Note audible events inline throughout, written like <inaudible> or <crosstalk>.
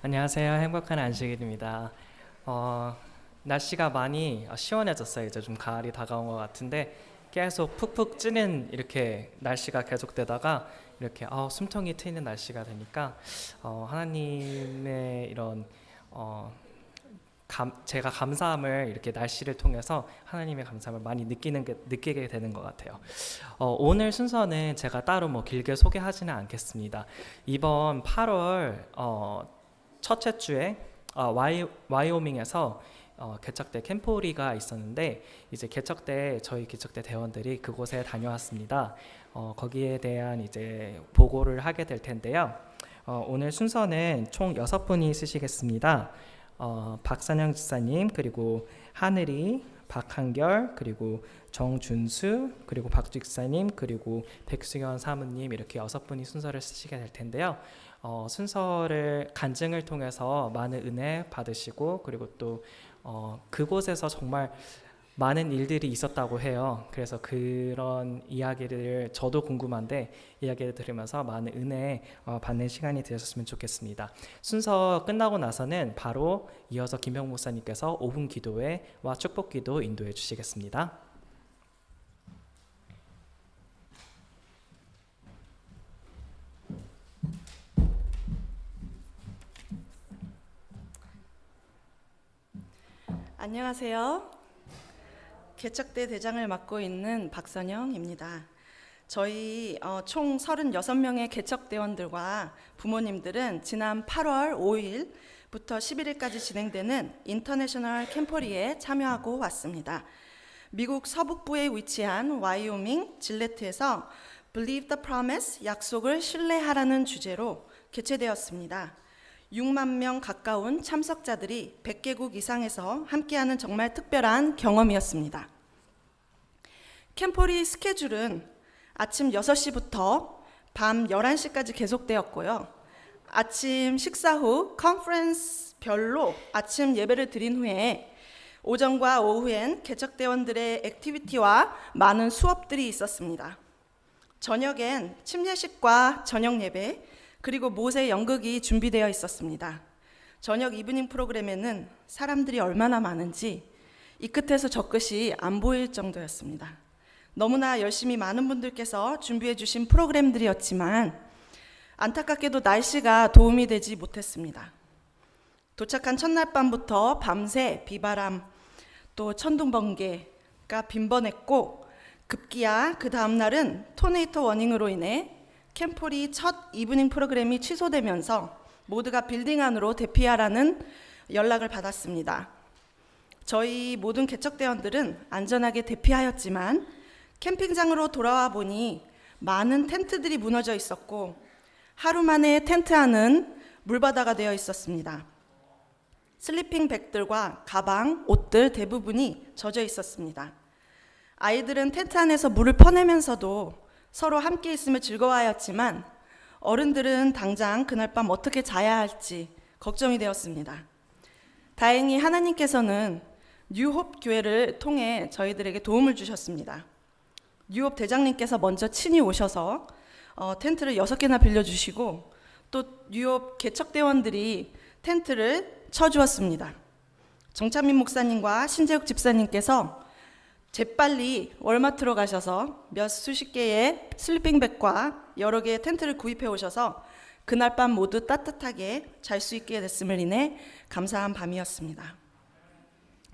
안녕하세요. 행복한 안식일입니다. 어, 날씨가 많이 어, 시원해졌어요. 이제 좀 가을이 다가온 것 같은데 계속 푹푹 찌는 이렇게 날씨가 계속되다가 이렇게 어, 숨통이 트이는 날씨가 되니까 어, 하나님의 이런 어, 감, 제가 감사함을 이렇게 날씨를 통해서 하나님의 감사함을 많이 느끼는 게, 느끼게 되는 것 같아요. 어, 오늘 순서는 제가 따로 뭐 길게 소개하지는 않겠습니다. 이번 8월 어, 첫째 주에 어, 와이, 와이오밍에서 어, 개척대 캠포리가 있었는데 이제 개척대 저희 개척대 대원들이 그곳에 다녀왔습니다. 어, 거기에 대한 이제 보고를 하게 될 텐데요. 어, 오늘 순서는 총 여섯 분이 쓰시겠습니다. 어, 박선영 지사님 그리고 하늘이 박한결 그리고 정준수 그리고 박직사님 그리고 백수현 사무님 이렇게 여섯 분이 순서를 쓰시게 될 텐데요. 어, 순서를 간증을 통해서 많은 은혜 받으시고 그리고 또 어, 그곳에서 정말 많은 일들이 있었다고 해요. 그래서 그런 이야기를 저도 궁금한데 이야기를 들으면서 많은 은혜 어, 받는 시간이 되셨으면 좋겠습니다. 순서 끝나고 나서는 바로 이어서 김형 목사님께서 5분 기도회와 축복 기도 인도해 주시겠습니다. 안녕하세요. 개척대 대장을 맡고 있는 박선영입니다. 저희 어, 총 36명의 개척대원들과 부모님들은 지난 8월 5일부터 11일까지 진행되는 인터내셔널 캠퍼리에 참여하고 왔습니다. 미국 서북부에 위치한 와이오밍 질레트에서 Believe the Promise 약속을 신뢰하라는 주제로 개최되었습니다. 6만 명 가까운 참석자들이 100개국 이상에서 함께하는 정말 특별한 경험이었습니다. 캠포리 스케줄은 아침 6시부터 밤 11시까지 계속되었고요. 아침 식사 후 컨퍼런스 별로 아침 예배를 드린 후에 오전과 오후엔 개척대원들의 액티비티와 많은 수업들이 있었습니다. 저녁엔 침례식과 저녁 예배, 그리고 모세 연극이 준비되어 있었습니다. 저녁 이브닝 프로그램에는 사람들이 얼마나 많은지 이 끝에서 저 끝이 안 보일 정도였습니다. 너무나 열심히 많은 분들께서 준비해 주신 프로그램들이었지만 안타깝게도 날씨가 도움이 되지 못했습니다. 도착한 첫날 밤부터 밤새 비바람 또 천둥 번개가 빈번했고 급기야 그 다음 날은 토네이토 워닝으로 인해 캠폴이 첫 이브닝 프로그램이 취소되면서 모두가 빌딩 안으로 대피하라는 연락을 받았습니다. 저희 모든 개척대원들은 안전하게 대피하였지만 캠핑장으로 돌아와 보니 많은 텐트들이 무너져 있었고 하루 만에 텐트 안은 물바다가 되어 있었습니다. 슬리핑 백들과 가방, 옷들 대부분이 젖어 있었습니다. 아이들은 텐트 안에서 물을 퍼내면서도 서로 함께 있으며 즐거워하였지만 어른들은 당장 그날 밤 어떻게 자야 할지 걱정이 되었습니다. 다행히 하나님께서는 뉴홉 교회를 통해 저희들에게 도움을 주셨습니다. 뉴홉 대장님께서 먼저 친히 오셔서 어, 텐트를 여섯 개나 빌려주시고 또 뉴홉 개척대원들이 텐트를 쳐주었습니다. 정찬민 목사님과 신재욱 집사님께서 재빨리 월마트로 가셔서 몇 수십 개의 슬리핑백과 여러 개의 텐트를 구입해 오셔서 그날 밤 모두 따뜻하게 잘 수 있게 됐음을 인해 감사한 밤이었습니다.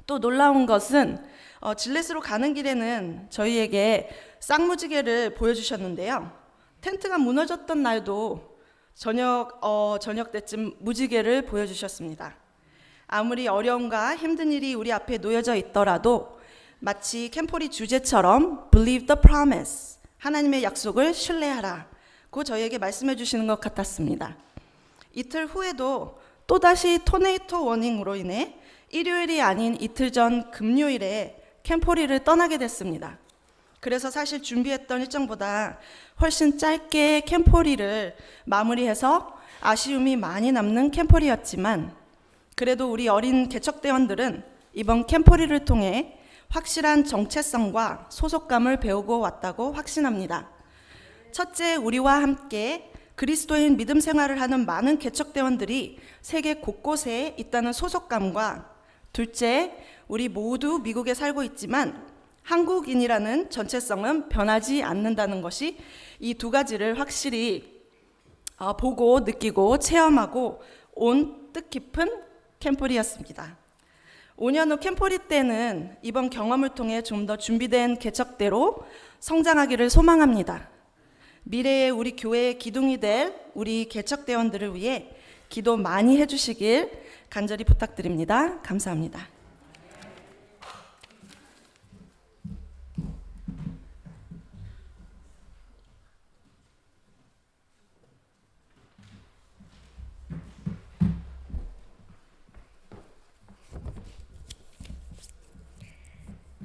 또 놀라운 것은 어, 질레스로 가는 길에는 저희에게 쌍무지개를 보여주셨는데요. 텐트가 무너졌던 날도 저녁 어, 저녁 때쯤 무지개를 보여주셨습니다. 아무리 어려움과 힘든 일이 우리 앞에 놓여져 있더라도 마치 캠포리 주제처럼 believe the promise 하나님의 약속을 신뢰하라고 저희에게 말씀해 주시는 것 같았습니다. 이틀 후에도 또다시 토네이토 워닝으로 인해 일요일이 아닌 이틀 전 금요일에 캠포리를 떠나게 됐습니다. 그래서 사실 준비했던 일정보다 훨씬 짧게 캠포리를 마무리해서 아쉬움이 많이 남는 캠포리였지만 그래도 우리 어린 개척대원들은 이번 캠포리를 통해 확실한 정체성과 소속감을 배우고 왔다고 확신합니다. 첫째, 우리와 함께 그리스도인 믿음 생활을 하는 많은 개척대원들이 세계 곳곳에 있다는 소속감과 둘째, 우리 모두 미국에 살고 있지만 한국인이라는 전체성은 변하지 않는다는 것이 이 두 가지를 확실히 어, 보고 느끼고 체험하고 온 뜻깊은 캠프리였습니다. 5년 후 캠프리 때는 이번 경험을 통해 좀 더 준비된 개척대로 성장하기를 소망합니다. 미래의 우리 교회의 기둥이 될 우리 개척대원들을 위해 기도 많이 해주시길 간절히 부탁드립니다. 감사합니다.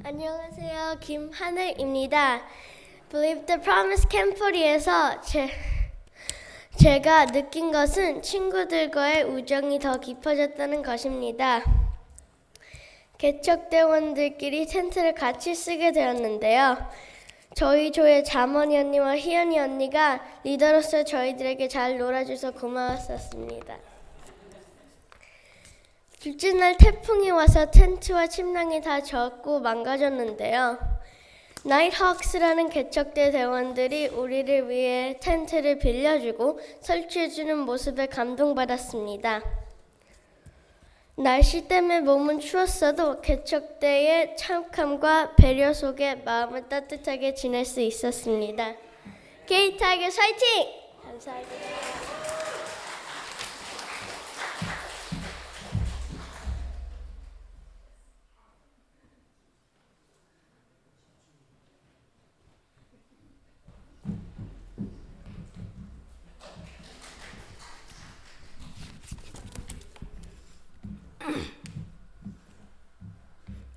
안녕하세요. 김하늘입니다. Believe the Promise 캠프리에서 제, 제가 느낀 것은 친구들과의 우정이 더 깊어졌다는 것입니다. 개척대원들끼리 텐트를 같이 쓰게 되었는데요. 저희 조의 자머니 언니와 희연이 언니가 리더로서 저희들에게 잘 놀아줘서 고마웠었습니다. 둘째 날 태풍이 와서 텐트와 침낭이 다 젖고 망가졌는데요. 나이트헉스라는 개척대 대원들이 우리를 위해 텐트를 빌려주고 설치해주는 모습에 감동받았습니다. 날씨 때문에 몸은 추웠어도 개척대의 참감과 배려 속에 마음을 따뜻하게 지낼 수 있었습니다. 게이타이거 화이팅! 감사합니다.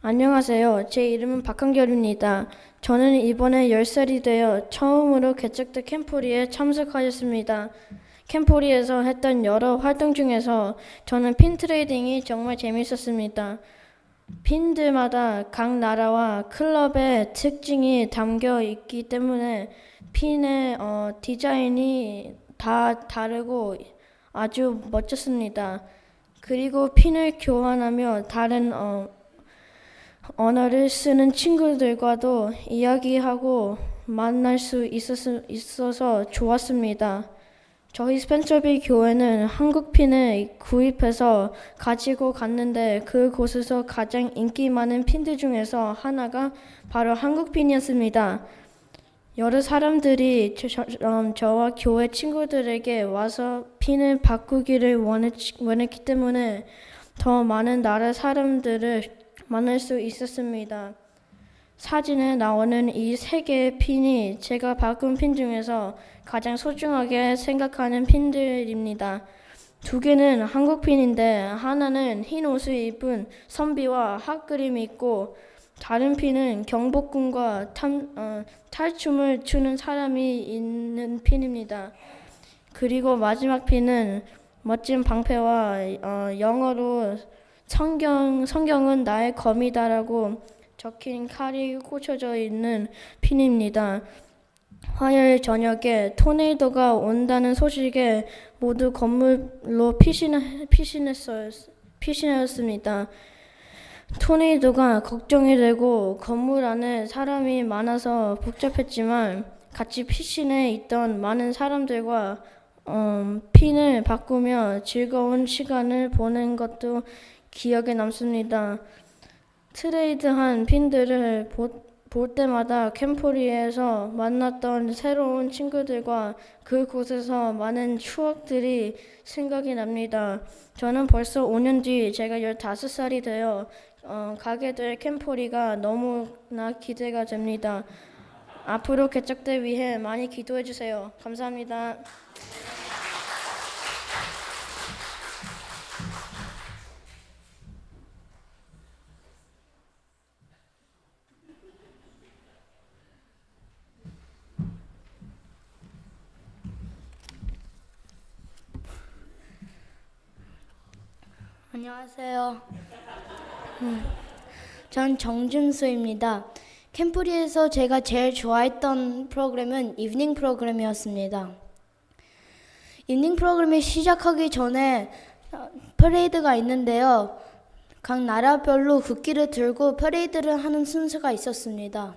안녕하세요. 제 이름은 박한결입니다. 저는 이번에 10살이 되어 처음으로 개척된 캠포리에 참석하였습니다. 캠포리에서 했던 여러 활동 중에서 저는 핀 트레이딩이 정말 재밌었습니다. 핀들마다 각 나라와 클럽의 특징이 담겨 있기 때문에 핀의 어, 디자인이 다 다르고 아주 멋졌습니다. 그리고 핀을 교환하며 다른 어, 언어를 쓰는 친구들과도 이야기하고 만날 수 있어서 좋았습니다. 저희 스펜서빌 교회는 한국 핀을 구입해서 가지고 갔는데 그곳에서 가장 인기 많은 핀들 중에서 하나가 바로 한국 핀이었습니다. 여러 사람들이 저, 저, 음, 저와 교회 친구들에게 와서 핀을 바꾸기를 원했, 원했기 때문에 더 많은 나라 사람들을 만날 수 있었습니다. 사진에 나오는 이 세 개의 핀이 제가 바꾼 핀 중에서 가장 소중하게 생각하는 핀들입니다. 두 개는 한국 핀인데 하나는 흰 옷을 입은 선비와 핫그림이 있고 다른 핀은 경복궁과 탐, 어, 탈춤을 추는 사람이 있는 핀입니다. 그리고 마지막 핀은 멋진 방패와 어, 영어로 성경 성경은 나의 검이다라고 적힌 칼이 꽂혀져 있는 핀입니다. 화요일 저녁에 토네이도가 온다는 소식에 모두 건물로 피신 피신했어요. 피신하였습니다. 토네이도가 걱정이 되고 건물 안에 사람이 많아서 복잡했지만 같이 피신해 있던 많은 사람들과 음, 핀을 바꾸며 즐거운 시간을 보낸 것도 기억에 남습니다. 트레이드한 핀들을 보, 볼 때마다 캠포리에서 만났던 새로운 친구들과 그곳에서 많은 추억들이 생각이 납니다. 저는 벌써 5년 뒤 제가 15살이 되어 어, 가게 될 캠포리가 너무나 기대가 됩니다. 앞으로 개척대 위해 많이 기도해 주세요. 감사합니다. 안녕하세요. 음, 전 정준수입니다. 캠프리에서 제가 제일 좋아했던 프로그램은 이브닝 프로그램이었습니다. 이닝 프로그램이 시작하기 전에 어, 퍼레이드가 있는데요. 각 나라별로 국기를 들고 퍼레이드를 하는 순서가 있었습니다.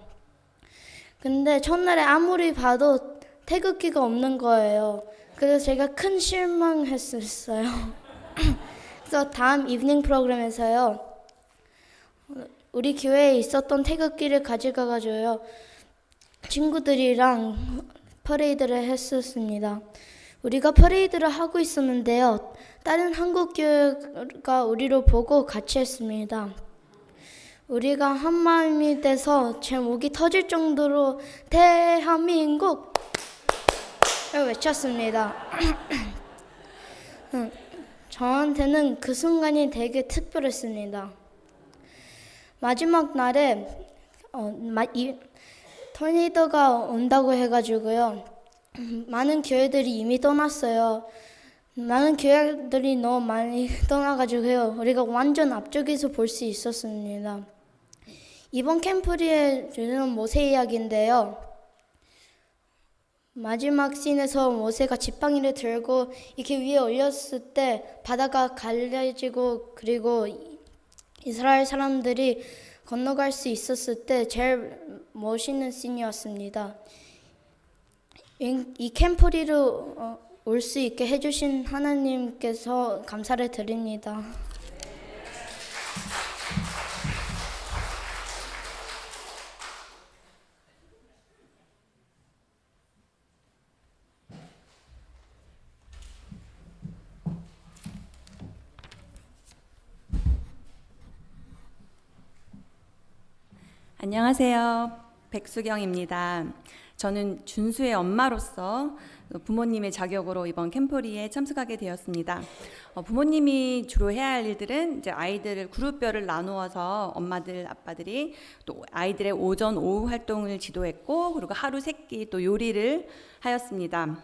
근데 첫날에 아무리 봐도 태극기가 없는 거예요. 그래서 제가 큰 실망했었어요. <laughs> 그래서 다음 이브닝 프로그램에서요. 우리 교회에 있었던 태극기를 가져가가지고요. 친구들이랑 퍼레이드를 했었습니다. 우리가 퍼레이드를 하고 있었는데요. 다른 한국 교회가 우리를 보고 같이 했습니다. 우리가 한 마음이 돼서 제 목이 터질 정도로 대한민국 을 외쳤습니다. <clears throat> 음, 저한테는 그 순간이 되게 특별했습니다. 마지막 날에 어, 마, 이, 토네이도가 온다고 해가지고요. <clears throat> 많은 교회들이 이미 떠났어요. 많은 교회들이 너무 많이 <laughs> 떠나가지고요. 우리가 완전 앞쪽에서 볼 수 있었습니다. 이번 캠프리의 주제는 모세 이야기인데요. 마지막 씬에서 모세가 지팡이를 들고 이렇게 위에 올렸을 때 바다가 갈라지고 그리고 이스라엘 사람들이 건너갈 수 있었을 때 제일 멋있는 씬이었습니다. 이, 이 캠프리로 어, 올수 있게 해주신 하나님께서 감사를 드립니다. 안녕하세요. 백수경입니다. 저는 준수의 엄마로서 부모님의 자격으로 이번 캠프리에 참석하게 되었습니다. 어, 부모님이 주로 해야 할 일들은 이제 아이들을 그룹별을 나누어서 엄마들, 아빠들이 또 아이들의 오전, 오후 활동을 지도했고 그리고 하루 세끼 또 요리를 하였습니다.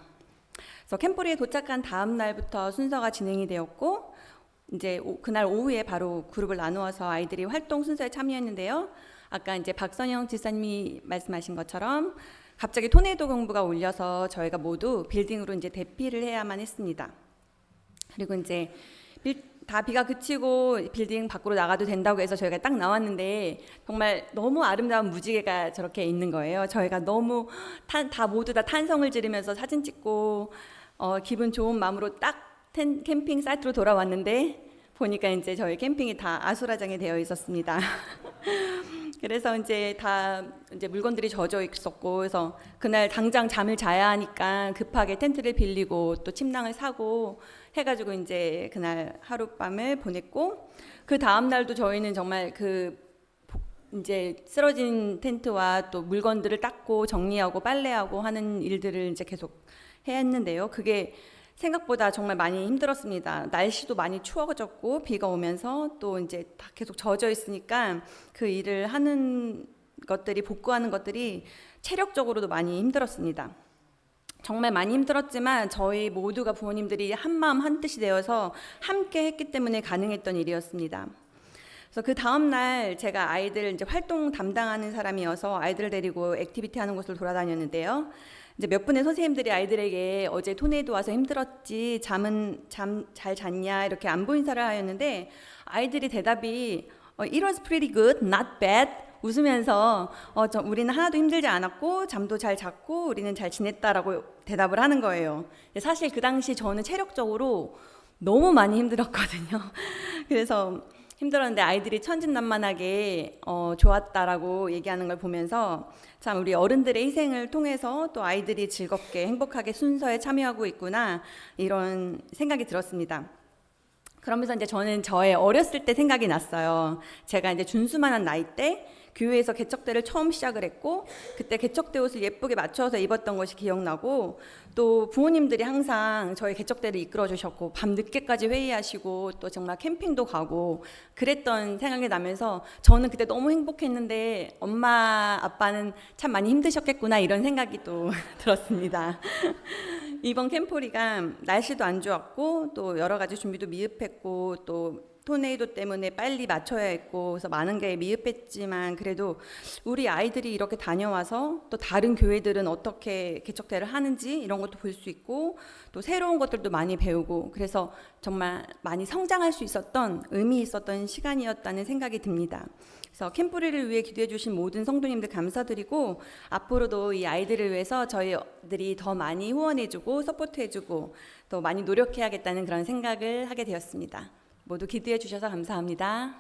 그래서 캠프리에 도착한 다음 날부터 순서가 진행이 되었고 이제 오- 그날 오후에 바로 그룹을 나누어서 아이들이 활동 순서에 참여했는데요. 아까 이제 박선영 지사님이 말씀하신 것처럼 갑자기 토네이도 공부가 울려서 저희가 모두 빌딩으로 이제 대피를 해야만 했습니다. 그리고 이제 빌- 다 비가 그치고 빌딩 밖으로 나가도 된다고 해서 저희가 딱 나왔는데 정말 너무 아름다운 무지개가 저렇게 있는 거예요. 저희가 너무 탄- 다 모두 다 탄성을 지르면서 사진 찍고 어, 기분 좋은 마음으로 딱 텐- 캠핑 사이트로 돌아왔는데 보니까 이제 저희 캠핑이 다 아수라장에 되어 있었습니다. <laughs> 그래서 이제 다 이제 물건들이 젖어 있었고 그래서 그날 당장 잠을 자야 하니까 급하게 텐트를 빌리고 또 침낭을 사고 해가지고 이제 그날 하룻밤을 보냈고 그 다음 날도 저희는 정말 그 복- 이제 쓰러진 텐트와 또 물건들을 닦고 정리하고 빨래하고 하는 일들을 이제 계속 했는데요. 그게 생각보다 정말 많이 힘들었습니다. 날씨도 많이 추워졌고 비가 오면서 또 이제 다 계속 젖어 있으니까 그 일을 하는 것들이 복구하는 것들이 체력적으로도 많이 힘들었습니다. 정말 많이 힘들었지만 저희 모두가 부모님들이 한 마음 한 뜻이 되어서 함께 했기 때문에 가능했던 일이었습니다. 그래서 그 다음 날 제가 아이들 이제 활동 담당하는 사람이어서 아이들을 데리고 액티비티 하는 곳을 돌아다녔는데요. 이제 몇 분의 선생님들이 아이들에게 어제 토네이도 와서 힘들었지 잠은 잠 잘 잤냐 이렇게 안부 인사를 하였는데 아이들이 대답이 어, It was pretty good, not bad 웃으면서 어, 저, 우리는 하나도 힘들지 않았고 잠도 잘 잤고 우리는 잘 지냈다라고 대답을 하는 거예요. 사실 그 당시 저는 체력적으로 너무 많이 힘들었거든요. <laughs> 그래서 힘들었는데 아이들이 천진난만하게 어, 좋았다라고 얘기하는 걸 보면서 참 우리 어른들의 희생을 통해서 또 아이들이 즐겁게 행복하게 순서에 참여하고 있구나 이런 생각이 들었습니다. 그러면서 이제 저는 저의 어렸을 때 생각이 났어요. 제가 이제 준수만한 나이 때 교회에서 개척대를 처음 시작을 했고 그때 개척대 옷을 예쁘게 맞춰서 입었던 것이 기억나고 또 부모님들이 항상 저희 개척대를 이끌어 주셨고 밤 늦게까지 회의하시고 또 정말 캠핑도 가고 그랬던 생각이 나면서 저는 그때 너무 행복했는데 엄마 아빠는 참 많이 힘드셨겠구나 이런 생각이 또 <laughs> 들었습니다. 이번 캠포리가 날씨도 안 좋았고 또 여러 가지 준비도 미흡했고 또 토네이도 때문에 빨리 맞춰야 했고 그래서 많은 게 미흡했지만 그래도 우리 아이들이 이렇게 다녀와서 또 다른 교회들은 어떻게 개척대를 하는지 이런 것도 볼 수 있고 또 새로운 것들도 많이 배우고 그래서 정말 많이 성장할 수 있었던 의미 있었던 시간이었다는 생각이 듭니다. 그래서 캠프리를 위해 기도해 주신 모든 성도님들 감사드리고 앞으로도 이 아이들을 위해서 저희들이 더 많이 후원해 주고 서포트해 주고 또 많이 노력해야겠다는 그런 생각을 하게 되었습니다. 모두 기도해 주셔서 감사합니다.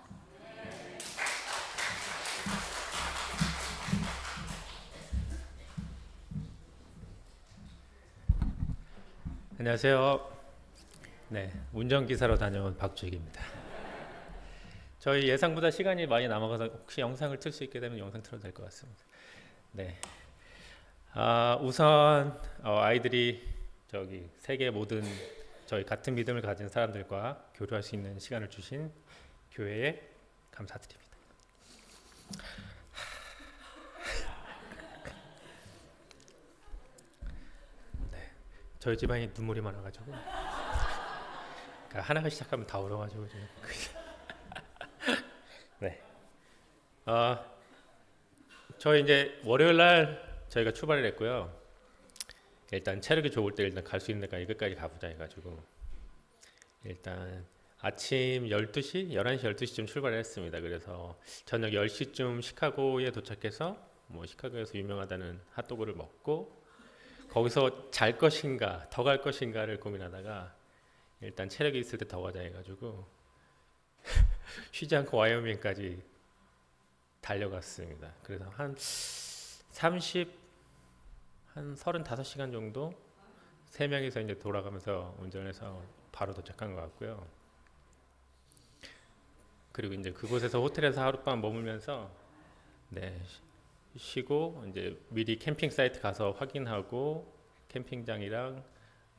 안녕하세요. 네, 운전기사로 다녀온 박주익입니다. 저희 예상보다 시간이 많이 남아서 혹시 영상을 틀 수 있게 되면 영상 틀어도 될 것 같습니다. 네. 아, 우선 어, 아이들이 저기 세계 모든 저희 같은 믿음을 가진 사람들과 교류할 수 있는 시간을 주신 교회에 감사드립니다. 저희 집안이 눈물이 많아가지고 그러니까 하나가 시작하면 다 울어가지고 네. 아 저희 이제 월요일 날 저희가 출발을 했고요. 일단 체력이 좋을 때 일단 갈 수 있는 데까지 끝까지 가보자 해가지고 일단 아침 12시, 11시, 12시쯤 출발을 했습니다. 그래서 저녁 10시쯤 시카고에 도착해서 뭐 시카고에서 유명하다는 핫도그를 먹고 거기서 잘 것인가 더 갈 것인가를 고민하다가 일단 체력이 있을 때 더 가자 해가지고 <laughs> 쉬지 않고 와이오밍까지 달려갔습니다. 그래서 한 30, 한 35시간 정도 세 명이서 이제 돌아가면서 운전해서 바로 도착한 것 같고요. 그리고 이제 그곳에서 호텔에서 하룻밤 머물면서 네 쉬고 이제 미리 캠핑 사이트 가서 확인하고 캠핑장이랑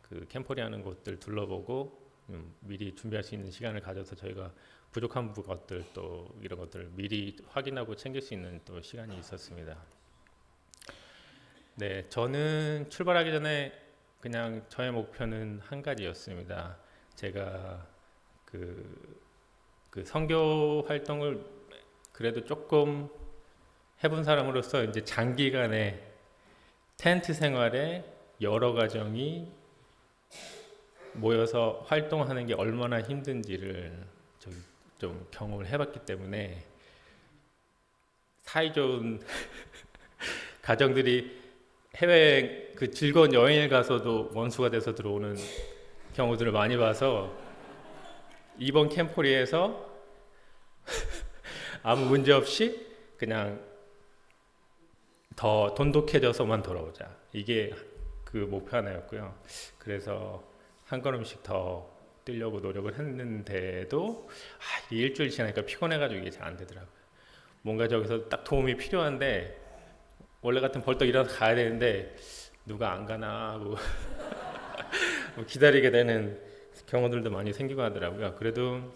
그 캠퍼리 하는 곳들 둘러보고 음, 미리 준비할 수 있는 시간을 가져서 저희가 부족한 부- 것들 또 이런 것들을 미리 확인하고 챙길 수 있는 또 시간이 있었습니다. 네, 저는 출발하기 전에 그냥 저의 목표는 한 가지였습니다. 제가 그, 그 선교 활동을 그래도 조금 해본 사람으로서 이제 장기간의 텐트 생활에 여러 가정이 모여서 활동하는 게 얼마나 힘든지를 좀, 좀 경험을 해봤기 때문에 사이좋은 <laughs> 가정들이 해외 그 즐거운 여행을 가서도 원수가 돼서 들어오는 경우들을 많이 봐서 이번 캠포리에서 <laughs> 아무 문제 없이 그냥 더 돈독해져서만 돌아오자. 이게 그 목표 하나였고요. 그래서 한 걸음씩 더 뛰려고 노력을 했는데도 아, 일주일 지나니까 피곤해가지고 이게 잘 안 되더라고요. 뭔가 저기서 딱 도움이 필요한데 원래 같은 벌떡 일어나서 가야 되는데 누가 안 가나 하고 <laughs> 뭐 기다리게 되는 경우들도 많이 생기고 하더라고요. 그래도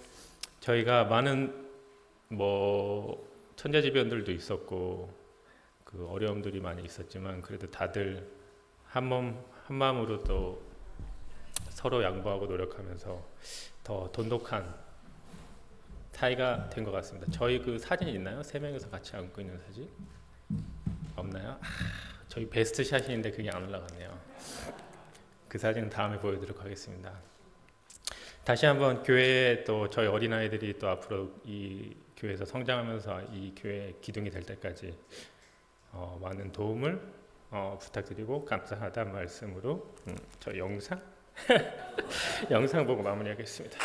저희가 많은 뭐 천재지변들도 있었고 그 어려움들이 많이 있었지만 그래도 다들 한몸 한마음으로 또 서로 양보하고 노력하면서 더 돈독한 사이가 된 것 같습니다. 저희 그 사진 있나요? 세 명이서 같이 안고 있는 사진 없나요? 아, 저희 베스트 샷인데 그게 안 올라갔네요. 그 사진 다음에 보여드리도록 하겠습니다. 다시 한번 교회에 또 저희 어린 아이들이 또 앞으로 이 교회에서 성장하면서 이 교회 기둥이 될 때까지 어, 많은 도움을 어, 부탁드리고 감사하다는 말씀으로 음, 저 영상 <laughs> 영상 보고 마무리하겠습니다.